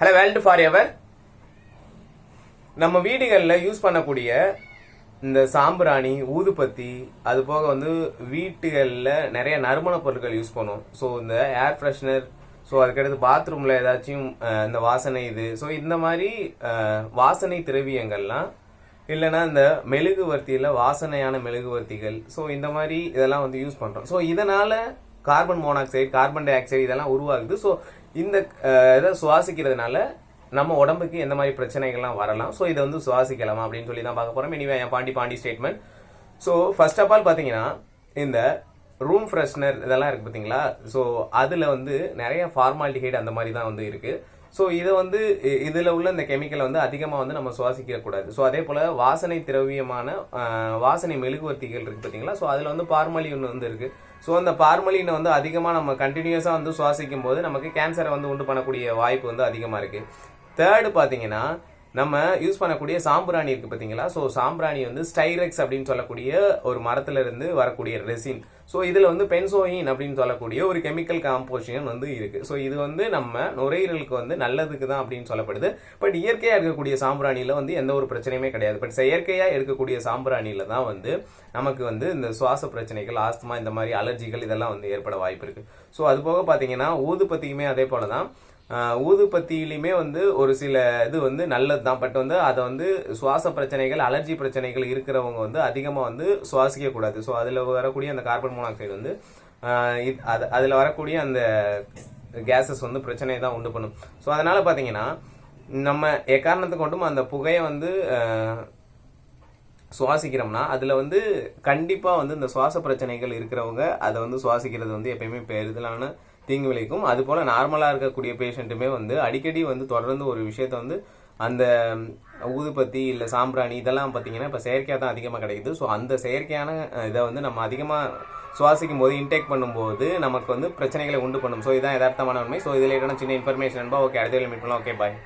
Hello world for ever நம்ம வீடுகளில் use பண்ணக்கூடிய இந்த சாம்பிராணி ஊதுபத்தி அது போக வந்து வீட்டுகளில் நிறைய நறுமண பொருட்கள் யூஸ் பண்ணுவோம். ஸோ இந்த ஏர் ஃப்ரெஷ்னர் ஸோ அதுக்கடுத்து பாத்ரூமில் ஏதாச்சும் இந்த வாசனை இது. ஸோ இந்த மாதிரி வாசனை திரவியங்கள்லாம் இல்லைன்னா இந்த மெழுகுவர்த்தியில் வாசனையான மெழுகுவர்த்திகள் ஸோ இந்த மாதிரி இதெல்லாம் வந்து யூஸ் பண்ணுறோம் ஸோ இதனால் carbon monoxide carbon dioxide இதெல்லாம் உருவாகுது. ஸோ இந்த இதை சுவாசிக்கிறதுனால நம்ம உடம்புக்கு எந்த மாதிரி பிரச்சனைகள்லாம் வரலாம். ஸோ இதை வந்து சுவாசிக்கலாமா அப்படின்னு சொல்லி தான் பார்க்க போகிறோம் இனிவே என் Pandi Pandi statement so first of all பார்த்தீங்கன்னா இந்த ரூம் ஃப்ரெஷ்னர் இதெல்லாம் இருக்குது பார்த்தீங்களா? ஸோ அதில் வந்து நிறைய ஃபார்மாலிட்டிஹைட் அந்த மாதிரி தான் வந்து இருக்குது ஸோ இதை வந்து இதில் உள்ள இந்த கெமிக்கலை வந்து அதிகமாக வந்து நம்ம சுவாசிக்கக்கூடாது ஸோ அதே போல் வாசனை திரவியமான வாசனை மெழுகுவர்த்திகள் இருக்குது பார்த்தீங்களா ஸோ அதில் வந்து பார்மலின் வந்து இருக்குது ஸோ அந்த பார்மலினை வந்து அதிகமாக நம்ம கண்டினியூஸாக வந்து சுவாசிக்கும் போது நமக்கு கேன்சரை வந்து உண்டு பண்ணக்கூடிய வாய்ப்பு வந்து அதிகமாக இருக்குது தேர்டு பார்த்தீங்கன்னா நம்ம யூஸ் பண்ணக்கூடிய சாம்பிராணி இருக்குது பார்த்தீங்களா ஸோ சாம்பிராணி வந்து ஸ்டைரெக்ஸ் அப்படின்னு சொல்லக்கூடிய ஒரு மரத்துலேருந்து வரக்கூடிய ரெசின் ஸோ இதில் வந்து பென்சோயின் அப்படின்னு சொல்லக்கூடிய ஒரு கெமிக்கல் காம்போசிஷன் வந்து இருக்குது ஸோ இது வந்து நம்ம நுரையீரலுக்கு வந்து நல்லதுக்கு தான் அப்படின்னு சொல்லப்படுது. பட் இயற்கையாக இருக்கக்கூடிய சாம்பிராணியில் வந்து எந்த ஒரு பிரச்சனையுமே கிடையாது. பட் செயற்கையாக எடுக்கக்கூடிய சாம்பிராணியில் தான் வந்து நமக்கு வந்து இந்த சுவாச பிரச்சனைகள் ஆஸ்துமா இந்த மாதிரி அலர்ஜிகள் இதெல்லாம் வந்து ஏற்பட வாய்ப்பு இருக்குது ஸோ அது போக பார்த்தீங்கன்னா ஊதுபத்தியுமே அதே போல தான் ஊதுபத்தியிலையுமே வந்து ஒரு சில இது வந்து நல்லது தான் பட் வந்து அதை வந்து சுவாச பிரச்சனைகள் அலர்ஜி பிரச்சனைகள் இருக்கிறவங்க வந்து அதிகமாக வந்து சுவாசிக்கக்கூடாது ஸோ அதில் வரக்கூடிய அந்த கார்பன் மோனாக்சைடு வந்து அது அதில் வரக்கூடிய அந்த கேஸஸ் வந்து பிரச்சனையை தான் உண்டு பண்ணும். ஸோ அதனால் பார்த்தீங்கன்னா நம்ம எக்காரணத்தை கொண்டும் அந்த புகையை வந்து சுவாசிக்கிறோம்னா அதில் வந்து கண்டிப்பாக வந்து இந்த சுவாச பிரச்சனைகள் இருக்கிறவங்க அதை வந்து சுவாசிக்கிறது வந்து எப்பயுமே பெரிதலான தீங்கு விளைக்கும் அது போல் நார்மலாக இருக்கக்கூடிய பேஷண்ட்டுமே வந்து அடிக்கடி வந்து தொடர்ந்து ஒரு விஷயத்த வந்து அந்த ஊதுபத்தி இல்லை சாம்பிராணி இதெல்லாம் பார்த்தீங்கன்னா இப்போ செயற்கையாக தான் அதிகமாக கிடைக்குது. ஸோ அந்த செயற்கையான இதை வந்து நம்ம அதிகமாக சுவாசிக்கும் போது இன்டேக் பண்ணும்போது நமக்கு வந்து பிரச்சனைகளை உண்டு பண்ணும். ஸோ இதான் யதார்த்தமான உண்மை. ஸோ இதில் சின்ன இன்ஃபர்மேஷன் ஓகே அடுத்த மீட் பண்ணலாம். Okay bye